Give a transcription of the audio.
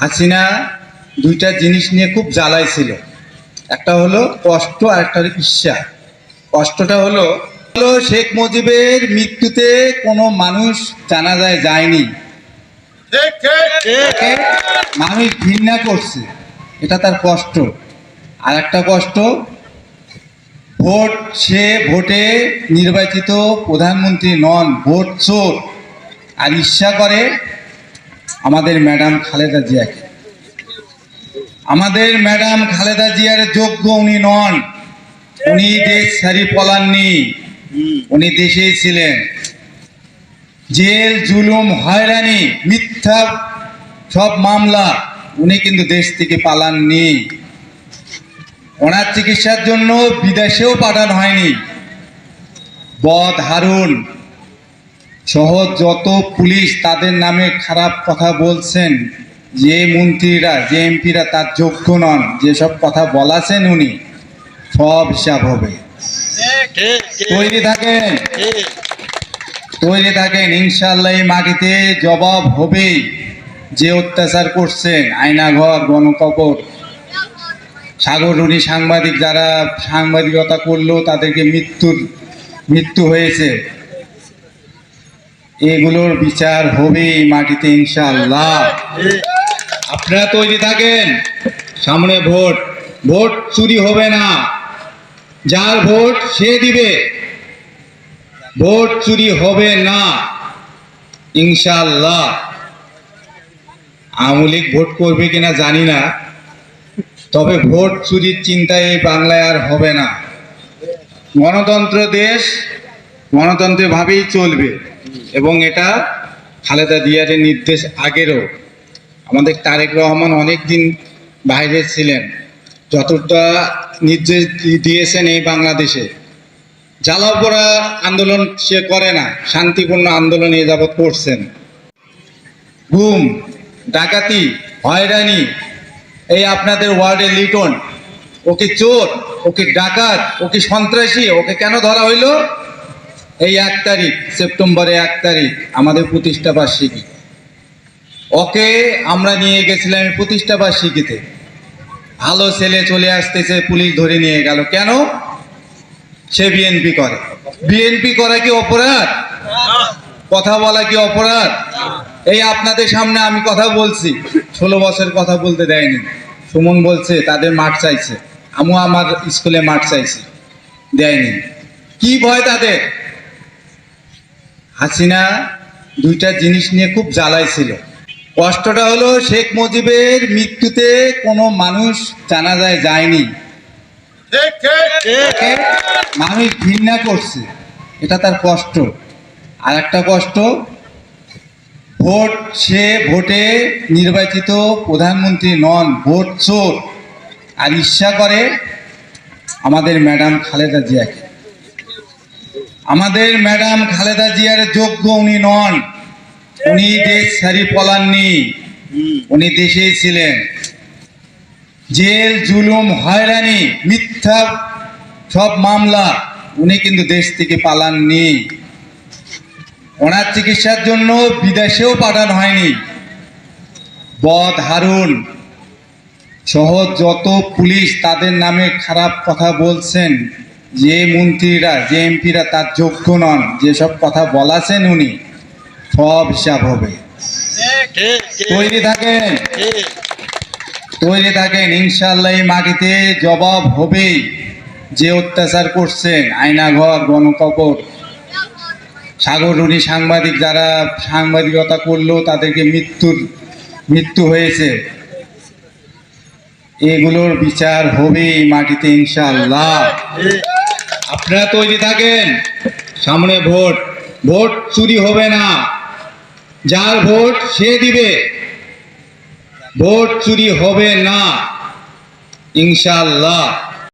হাসিনা দুইটা জিনিস নিয়ে খুব জ্বালাইছিল। একটা হলো কষ্ট আর একটা হলো ঈর্ষা। কষ্টটা হলো হলো শেখ মুজিবের মৃত্যুতে কোনো মানুষ জানাজায় যায়নি। মানুষ ঘৃণা করছে। এটা তার কষ্ট। আর একটা কষ্ট ভোট সে ভোটে নির্বাচিত প্রধানমন্ত্রী নন ভোট চোর। আর ঈর্ষা করে আমাদের ম্যাডাম খালেদা জিয়াকে। আমাদের ম্যাডাম খালেদা জিয়ার যোগ্য উনি নন। উনি দেশ ছাড়ি পলাননি। উনি দেশেই ছিলেন। জেল, জুলুম, হয়রানি, মিথ্যা সব মামলা উনি কিন্তু দেশ থেকে পালাননি। ওনার চিকিৎসার জন্য বিদেশেও পাঠানো হয়নি। বদ হারুন সহ যত পুলিশ তাদের নামে খারাপ কথা বলছেন, যে মন্ত্রীরা, যে এমপিরা তার যোগ্য নন, যেসব কথা বলাছেন উনি, সব হিসাব হবে। তৈরি থাকেন। তৈরি থাকেন ইনশাল্লাহ এই মাটিতে জবাব হবেই, যে অত্যাচার করছেন, আয়নাঘর গণকবর সাগররুনি সাংবাদিক যারা সাংবাদিকতা করল, তাদেরকে মৃত্যুর, মৃত্যু হয়েছে। এগুলোর বিচার হবে মাটিতে ইনশাল্লাহ আপনারা তৈরি থাকেন, সামনে ভোট। ভোট চুরি হবে না। যার ভোট সে দিবে। ভোট চুরি হবে না ইনশাল্লাহ আমলিক ভোট করবে কিনা জানি না। তবে ভোট চুরির চিন্তায় এই বাংলায় আর হবে না। গণতন্ত্র দেশ গণতন্ত্রভাবেই চলবে। এবং এটা খালেদা জিয়ারের নির্দেশ আগেরও। আমাদের তারেক রহমান অনেক দিন বাইরে ছিলেন। যতটা নির্দেশ দিয়েছেন এই বাংলাদেশে। জ্বালাপোড়া আন্দোলন সে করে না, শান্তিপূর্ণ আন্দোলন এ যাবৎ করছেন। গুম, ডাকাতি, হয়রানি, এই আপনাদের ওয়ার্ডের লিটন, ওকে চোর, ওকে ডাকাত, ওকে সন্ত্রাসী, ওকে কেন ধরা হইল? এই এক তারিখ সেপ্টেম্বরে এক তারিখ, আমাদের প্রতিষ্ঠা বার্ষিকী। ওকে আমরা নিয়ে গেছিলাম প্রতিষ্ঠা বার্ষিকীতে। ভালো ছেলে চলে আসতেছে, পুলিশ ধরে নিয়ে গেল। কেন? সে বিএনপি করে। বিএনপি করা কি অপরাধ? কথা বলা কি অপরাধ? এই আপনাদের সামনে আমি কথা বলছি। ষোলো বছর কথা বলতে দেয়নি। সুমন বলছে, তাদের মাঠ চাইছে। আমিও আমার স্কুলে মাঠ চাইছি। দেয়নি। কি ভয় তাদের? হাসিনা দুইটা জিনিস নিয়ে খুব জ্বালাইছিল। কষ্টটা হলো শেখ মুজিবের মৃত্যুতে কোনো মানুষ জানাজায় যায়নি। মানুষ ঘৃণা করছে। এটা তার কষ্ট। আর একটা কষ্ট, ভোট, সে ভোটে নির্বাচিত প্রধানমন্ত্রী নন, ভোট চোর। আর ঈর্ষা করে আমাদের ম্যাডাম খালেদা জিয়াকে। আমাদের ম্যাডাম খালেদা জিয়ার যোগ্য উনি নন। উনি দেশ ছাড়ি পলাননি, উনি দেশেই ছিলেন। জেল, জুলুম, হয়রানি, মিথ্যা সব মামলা উনি কিন্তু দেশ থেকে পালাননি। ওনার চিকিৎসার জন্য বিদেশেও পাঠানো হয়নি। বদ হারুন সহ যত পুলিশ তাদের নামে খারাপ কথা বলছেন যে মন্ত্রীরা, যে এমপিরা তার যোগ্য নন, যেসব কথা বলাছেন উনি, সব হিসাব হবে। তৈরি থাকেন। তৈরি থাকেন ইনশাল্লাহ এই মাটিতে জবাব হবেই যে অত্যাচার করছেন, আয়নাঘর গণকবর সাগররুনি সাংবাদিক যারা সাংবাদিকতা করল, তাদেরকে মৃত্যুর, মৃত্যু হয়েছে। এগুলোর বিচার হবে মাটিতে ইনশাল্লাহ আপনারা তৈরি থাকেন, সামনে ভোট ভোট চুরি হবে না। যার ভোট সে দিবে, ভোট চুরি হবে না। ইনশাল্লাহ